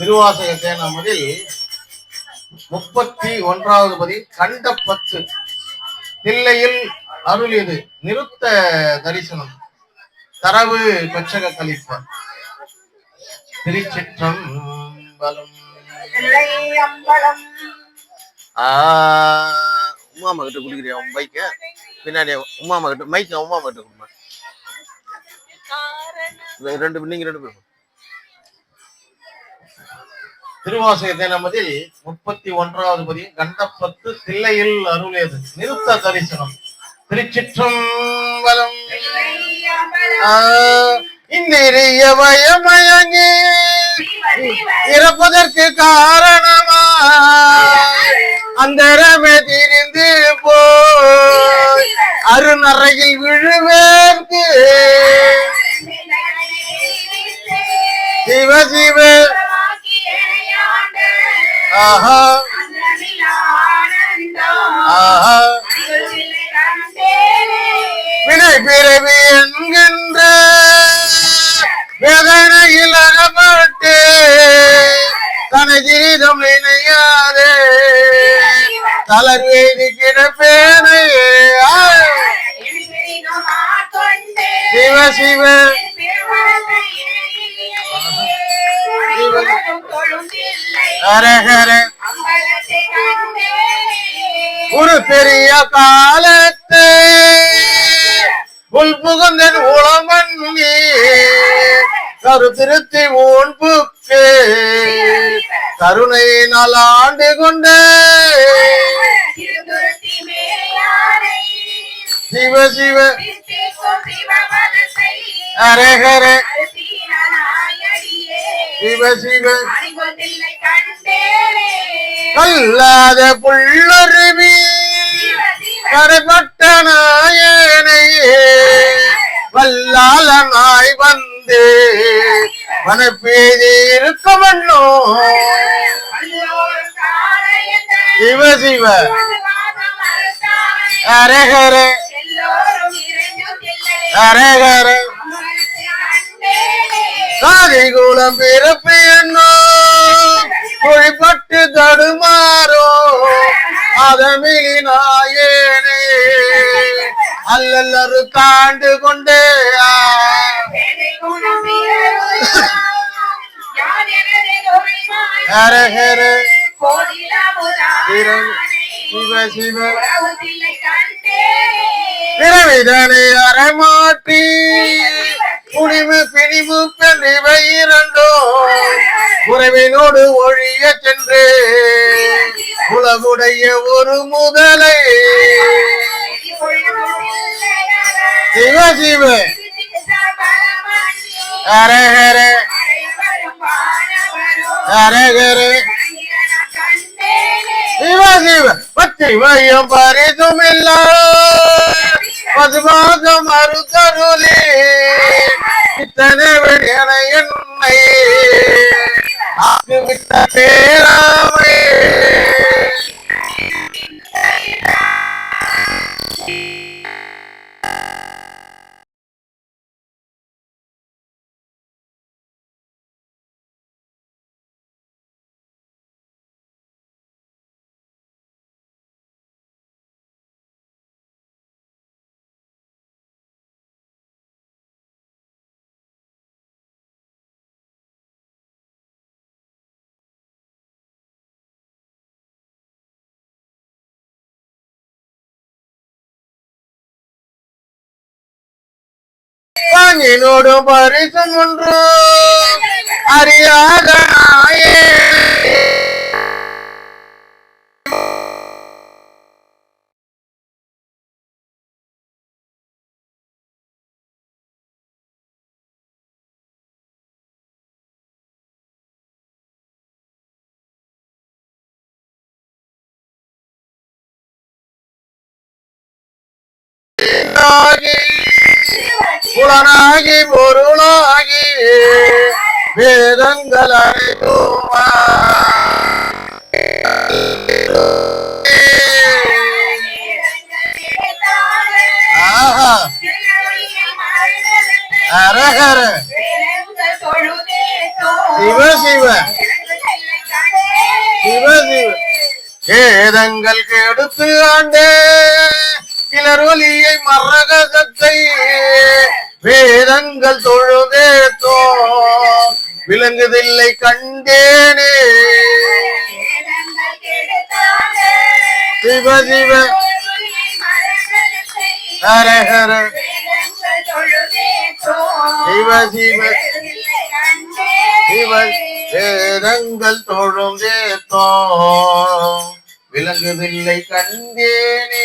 திருவாசக தேனமதில் முப்பத்தி ஒன்றாவது பதி கண்ட பத்து. தில்லையில் அருள் இது நிறுத்த தரிசனம். தரவு கொச்சக கலிப்ப திருச்சிற்றம்பலம். உமா அம்மா கிட்ட குடிக்கிறியா? உன் பைக்க பின்னாடி உமா அம்மா கிட்ட மைக் உமா அம்மா கிட்ட கொடுமா ரெண்டு நீங்க ரெண்டு பேரும். திருவாசக தேனமதில் முப்பத்தி ஒன்றாவது பதி கண்டப்பத்து தில்லையில் அருளியது. நிறுத்த தரிசனம். திருச்சிற்றம்பலம். இந்திரிய பயமயங்கி இறப்பதற்கு காரணமா? அந்தரமே திரிந்து போய் அருநறையில் விழுவேற்கு. சிவ சிவ ஆஹா. ஆஹா. வினை பிறவி என்கின்ற வேதனையில் அகப்பட்டு தன ஜீதம் நினையாதே தளர்வேதி கிடப்பேனே ஆ. சிவ. சிவ ஹரஹர ஒரு பெரிய காலத்து உள் புகுந்தன் உளமன் நீ. கருத்திருத்தி ஊன் புக்கு. கருணையினால் ஆண்டு கொண்ட சிவ சிவ. ஹரஹர சிவ சிவ. கல்லாத புள்ளருவி கரைப்பட்ட நாயனையே. வல்லாளனாய் வந்து மனப்பேதி இருக்க மண்ணோ சிவ சிவ. ஹரஹர. ஹரஹர. சாதிகுலம் பிறப்பு என்னோ காண்டு கொண்டு கொண்டே ஆ. சிவ சிவ பிறவிதனை அறமாட்டி குடிமு பிணிவு பெண்ணிவை இரண்டோ. உறவினோடு ஒழிய சென்று. உலகுடைய ஒரு முதலை. சிவ சிவ ஹர ஹர. ஹர ஹர. சிவ சிவ பச்சை மையம் பரிதுமில்ல. பதுமாக மறுதருளே இத்தனை விடியன என்னை. ஆக்குவித்த பேராமே. என்னோடு பரிசம் ஒன்று அறியாத Oh, yeah. புலனாகி பொருளாகி வேதங்கள் அனைத்துமா ஆஹா. அரஹர. சிவ சிவ. சிவ சிவ. வேதங்கள் கெடுத்து ஆண்டே. கிளர் ஒலியை மரகதத்தை வேதங்கள் தொழுதேத்தோ விளங்குதில்லை கண்டேனே. சிவ சிவ. ஹர ஹர. சிவ சிவ. சிவ வேதங்கள் தொழுதேத்தோ விளங்குதில்லை கண்டேனே.